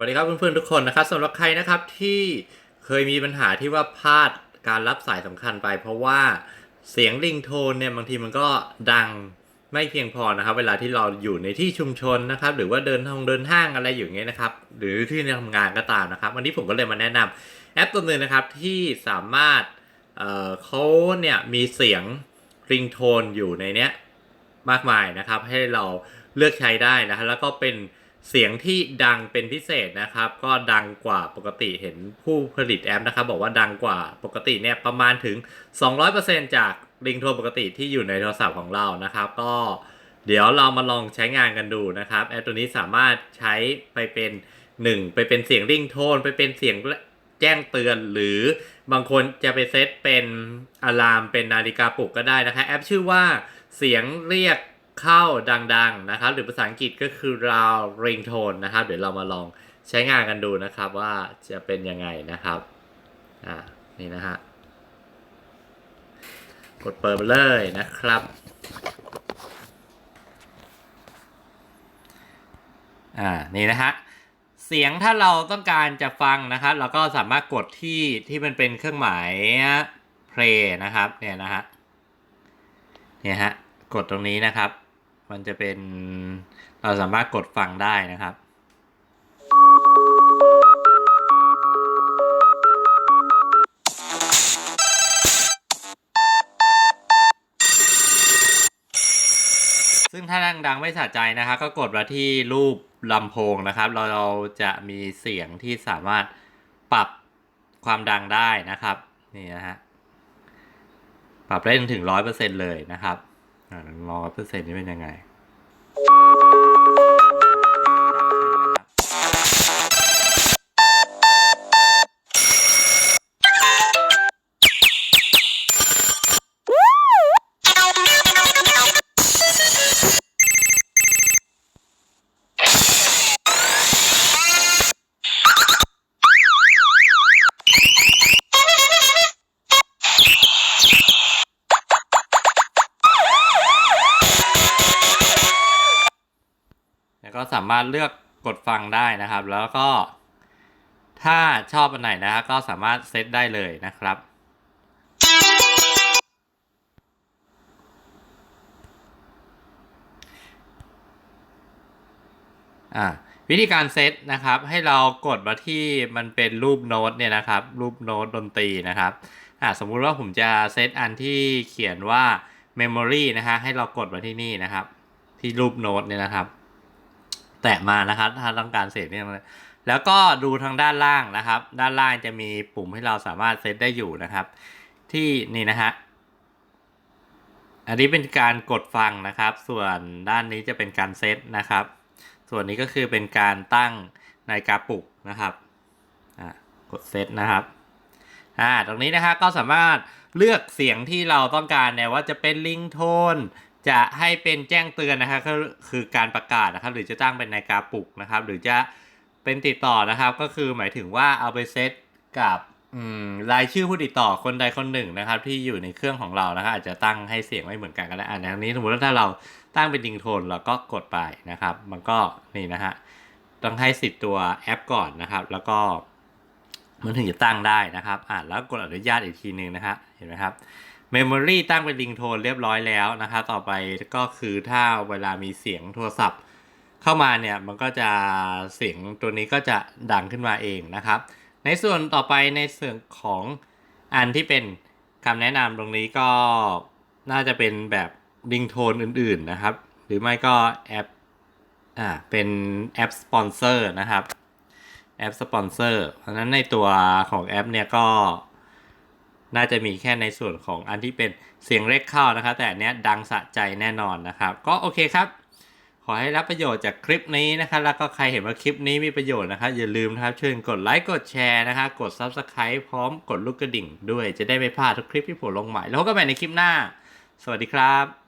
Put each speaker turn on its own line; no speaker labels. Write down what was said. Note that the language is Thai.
สวัสดีครับเพื่อนๆทุกคนนะครับสำหรับใครนะครับที่เคยมีปัญหาที่ว่าพลาดการรับสายสำคัญไป เพราะว่าเสียงริงโทนเนี่ยบางทีมันก็ดังไม่เพียงพอนะครับ เวลาที่เราอยู่ในที่ชุมชนนะครับ หรือว่าเดินทางเดินห้างอะไรอย่างเงี้ยนะครับ หรือที่ทำงานก็ตามนะครับวันนี้ผมก็เลยมาแนะนำแอปตัวหนึ่งนะครับที่สามารถเอ่อเขาเนี่ยมีเสียงริงโทนอยู่ในเนี้ยมากมายนะครับ ให้เราเลือกใช้ได้นะครับแล้วก็เป็น เสียงที่ดังเป็นพิเศษนะครับ ก็ดังกว่าปกติเห็นผู้ผลิตแอปนะครับ บอกว่าดังกว่าปกติเนี่ยประมาณถึง 200%จากริงโทนปกติที่อยู่ในโทรศัพท์ของเรานะครับ ก็เดี๋ยวเรามาลองใช้งานกันดูนะครับ แอปตัวนี้สามารถใช้ไปเป็น 1 ไปเป็นเสียงริงโทน ไปเป็นเสียงแจ้งเตือนหรือบางคนจะไปเซตเป็นอะลามเป็นนาฬิกาปลุกก็ได้นะคะแอปชื่อว่าเสียงเรียก เข้าดังๆนะครับหรือภาษาอังกฤษก็คือ round ringtone นะครับ เดี๋ยวเรามาลองใช้งานกันดูนะครับว่าจะเป็นยังไงนะครับอ่านี่นะฮะกดเปิดไปเลยนะครับอ่านี่นะฮะเสียงถ้าเราต้องการจะฟังนะครับ เราก็สามารถกดที่ที่มันเป็นเครื่องหมาย play นะครับเนี่ยนะฮะเนี่ยฮะกดตรงนี้นะครับ มันจะเป็นเราสามารถกดฟังได้นะครับ ซึ่งถ้าดังๆไม่สะใจนะครับ ก็กดมาที่รูปลำโพงนะครับ เราเราจะมีเสียงที่สามารถปรับความดังได้นะครับ นี่นะฮะ ปรับได้ถึงร้อยเปอร์เซ็นเลยนะครับ ร้อยเปอร์เซ็นต์นี่เป็นยังไง สามารถเลือกกดฟังได้นะครับ แล้วก็ ถ้าชอบอันไหนนะครับก็สามารถเซตได้เลยนะครับ อ่าวิธีการเซตนะครับ ให้เรากดมาที่มันเป็นรูปโน้ตเนี่ยนะครับ รูปโน้ตดนตรีนะครับอ่าสมมุติว่าผมจะเซตอันที่เขียนว่า memory นะฮะให้เรากดมาที่นี่นะครับ ที่รูปโน้ตเนี่ยนะครับ แตะมานะครับ ถ้าต้องการเสร็จเนี่ยแล้วก็ดูทางด้านล่างนะครับ ด้านล่างจะมีปุ่มให้เราสามารถเซตได้อยู่นะครับ ที่นี่นะฮะอันนี้เป็นการกดฟังนะครับ ส่วนด้านนี้จะเป็นการเซตนะครับ ส่วนนี้ก็คือเป็นการตั้งนาฬิกาปลุกนะครับกดเซตนะครับอ่าตรงนี้นะครับก็สามารถเลือกเสียงที่เราต้องการเนี่ยว่าจะเป็นลิงโทน จะให้เป็นแจ้งเตือนนะครับก็คือการประกาศนะครับ หรือจะตั้งเป็นนาฬิกาปลุกนะครับ หรือจะเป็นติดต่อนะครับ ก็คือหมายถึงว่าเอาไปเซตกับรายชื่อผู้ติดต่อคนใดคนหนึ่งนะครับ ที่อยู่ในเครื่องของเรานะครับอาจจะตั้งให้เสียงไม่เหมือนกันก็ได้อันนี้สมมติว่าถ้าเราตั้งเป็นดิงโทนเราก็กดไปนะครับ มันก็นี่นะฮะต้องให้สิทธิ์ตัวแอปก่อนนะครับ แล้วก็มันถึงจะตั้งได้นะครับอ่าแล้วกดอนุญาตอีกทีหนึ่งนะฮะเห็นไหมครับ Memory ตั้งเป็นริงโทนเรียบร้อยแล้วนะคะ ต่อไปก็คือถ้าเวลามีเสียงโทรศัพท์ เข้ามาเนี่ยมันก็จะเสียงตัวนี้ก็จะดังขึ้นมาเองนะครับ ในส่วนต่อไปในส่วนของอันที่เป็นคำแนะนำตรงนี้ก็น่าจะเป็นแบบริงโทนอื่นๆนะครับ หรือไม่ก็แอปอ่าเป็นแอปสปอนเซอร์นะครับแอปสปอนเซอร์เพราะนั้นในตัวของแอปเนี่ยก็ น่าจะมีแค่ในส่วนของอันที่เป็นเสียงเล็กเข้านะครับ แต่อันเนี้ยดังสะใจแน่นอนนะครับ ก็โอเคครับ ขอให้รับประโยชน์จากคลิปนี้นะครับแล้วก็ใครเห็นว่าคลิปนี้มีประโยชน์นะครับอย่าลืมนะครับช่วยกดไลค์กดแชร์นะครับกด Subscribe พร้อมกดลูกกระดิ่งด้วยจะได้ไม่พลาดทุกคลิปที่ผมลงใหม่แล้วพบกันใหม่ในคลิปหน้า สวัสดีครับ